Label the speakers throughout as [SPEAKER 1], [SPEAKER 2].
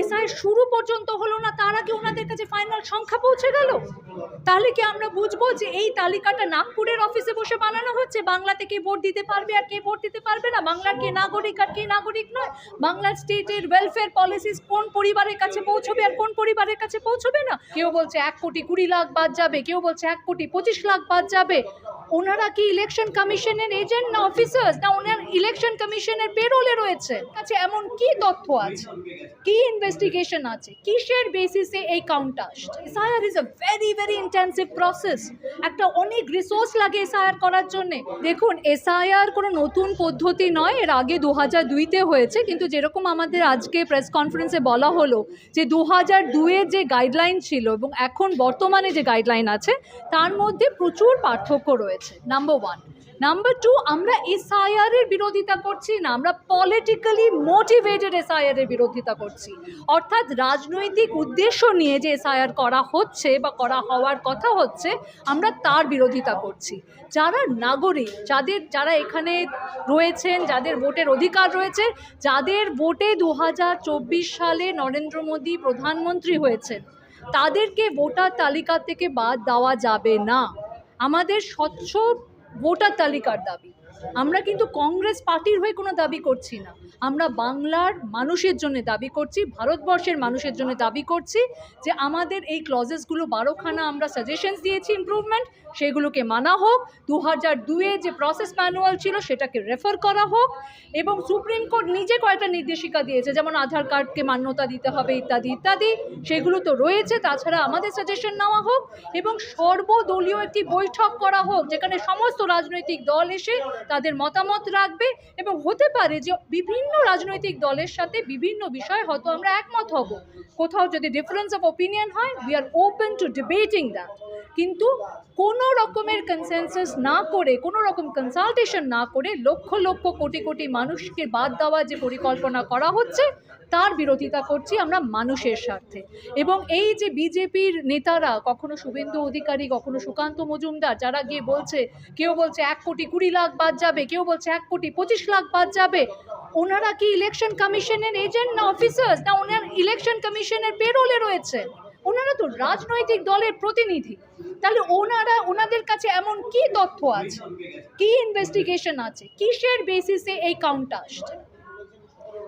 [SPEAKER 1] SI শুরু পর্যন্ত হলো না, তার আগে ওনাদের কাছে ফাইনাল সংখ্যা পৌঁছে গেল? তাহলে কি আমরা বুঝব যে এই তালিকাটা নাগপুরের অফিসে বসে বানানো হচ্ছে? বাংলাতে কে ভোট দিতে পারবে আর কে ভোট দিতে পারবে না? বাংলার কে নাগরিক আর কে নাগরিক নয়? বাংলার স্টেটের ওয়েলফেয়ার পলিসিস কোন পরিবারের কাছে পৌঁছবে আর কোন পরিবারের কাছে পৌঁছবে না? কেউ বলছে এক কোটি কুড়ি লাখ বাদ যাবে, কেউ বলছে এক কোটি পঁচিশ লাখ বাদ যাবে। ওনারা কি ইলেকশন কমিশনের এজেন্ট না অফিসার্স না ওনার ইলেকশন কমিশনের পেরোলে রয়েছে? কাছে এমন কি তথ্য আছে? কি ইনভেস্টিগেশন আছে? কিসের বেসিসে এই কাউন্ট আসছে? SIR is a very very intensive process একটা অনেক রিসোর্স লাগে এসআইআর করার জন্য। দেখুন, এসআইআর কোনো নতুন পদ্ধতি নয়, এর আগে দু হাজার দুইতে হয়েছে, কিন্তু যেরকম আমাদের আজকে প্রেস কনফারেন্সে বলা হলো যে দু হাজার দুয়ের যে গাইডলাইন ছিল এবং এখন বর্তমানে যে গাইডলাইন আছে, তার মধ্যে প্রচুর পার্থক্য রয়েছে। নাম্বার ওয়ান নাম্বার টু আমরা এসআইআরের বিরোধিতা করছি না, আমরা পলিটিক্যালি মোটিভেটেড এসআইআরের বিরোধিতা করছি। অর্থাৎ রাজনৈতিক উদ্দেশ্য নিয়ে যে এসআইআর করা হচ্ছে বা করা হওয়ার কথা হচ্ছে, আমরা তার বিরোধিতা করছি। যারা নাগরিক, যাদের, যারা এখানে রয়েছেন, যাদের ভোটের অধিকার রয়েছে, যাদের ভোটে দু হাজার চব্বিশ সালে নরেন্দ্র মোদী প্রধানমন্ত্রী হয়েছেন, তাদেরকে ভোটার তালিকা থেকে বাদ দেওয়া যাবে না। আমাদের স্বচ্ছ ভোটার তালিকার দাবি। আমরা কিন্তু কংগ্রেস পার্টির হয়ে কোনো দাবি করছি না। আমরা বাংলার মানুষের জন্য দাবি করছি, ভারতবর্ষের মানুষের জন্য দাবি করছি যে আমাদের এই ক্লজেসগুলো বারোখানা আমরা সাজেশনস দিয়েছি ইমপ্রুভমেন্ট সেগুলোকে মানা হোক। দু হাজার দুয়ে যে প্রসেস ম্যানুয়াল ছিল সেটাকে রেফার করা হোক এবং সুপ্রিম কোর্ট নিজে কয়েকটা নির্দেশিকা দিয়েছে, যেমন আধার কার্ডকে মান্যতা দিতে হবে ইত্যাদি ইত্যাদি। সেগুলো তো রয়েছে, তাছাড়া আমাদের সাজেশন নেওয়া হোক এবং সর্বদলীয় একটি বৈঠক করা হোক, যেখানে সমস্ত রাজনৈতিক দল এসে তাদের মতামত রাখবে এবং হতে পারে যে বিভিন্ন রাজনৈতিক দলের সাথে বিভিন্ন বিষয়ে হয়তো আমরা একমত হব। কোথাও যদি ডিফারেন্স অফ ওপিনিয়ন হয় we are open to debating that কিন্তু কোনো রকমের কনসেনসাস না করে, কোনো রকম কনসালটেশন না করে লক্ষ লক্ষ কোটি কোটি মানুষকে বাদ দেওয়া যে পরিকল্পনা করা হচ্ছে, তার বিরোধিতা করছি আমরা মানুষের স্বার্থে। এবং এই যে বিজেপির নেতারা, কখনো শুভেন্দু অধিকারী, কখনো সুকান্ত মজুমদার, যারা গিয়ে বলছে, কেউ বলছে এক কোটি কুড়ি লাখ বাদ যাবে, কেউ বলছে এক কোটি পঁচিশ লাখ বাদ যাবে, ওনারা কি ইলেকশন কমিশনের এজেন্ট না অফিসার্স না, ওনার ইলেকশন কমিশনের পেরোলে রয়েছে। ওনারা তো রাজনৈতিক দলের প্রতিনিধি। তাহলে ওনারা, ওনাদের কাছে এমন কি তথ্য আছে? কি ইনভেস্টিগেশন আছে? কিসের বেসিসে এই কাউন্ট আসছে?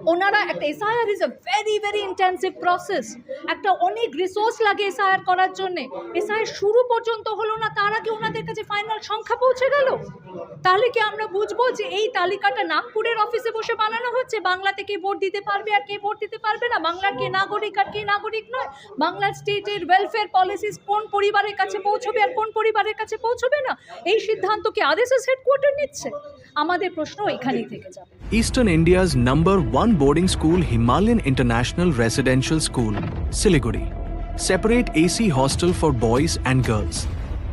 [SPEAKER 1] ওনারা একটা SIR is a very very intensive process একটা অনেক রিসোর্স লাগে এসআইআর করার জন্যে। এসআইআর শুরু পর্যন্ত হলো না, তার আগে ওনাদের কাছে ফাইনাল সংখ্যা পৌঁছে গেল। তাহলে কি আমরা বুঝব যে এই তালিকাটা নাগপুরের অফিসে বসে বানানো হচ্ছে? বাংলাতে কে ভোট দিতে পারবে আর কে ভোট দিতে পারবে না? বাংলার কে নাগরিক আর কে নাগরিক নয়। বাংলার স্টেটের ওয়েলফেয়ার পলিসিস কোন পরিবারের কাছে পৌঁছবে আর কোন পরিবারের কাছে পৌঁছবে না? এই সিদ্ধান্ত কি আরএসএস হেডকোয়ার্টার নিচ্ছে। আমাদের প্রশ্ন এখানেই থেকে যাবে।
[SPEAKER 2] Eastern number number one boarding school, Himalayan International Residential School, Siliguri. Separate AC hostel for boys and girls.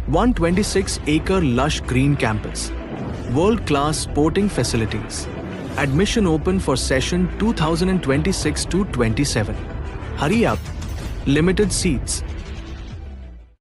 [SPEAKER 2] 126 acre lush green campus. World class sporting facilities. Admission open for session 2026 to 27. Hurry up. Limited seats.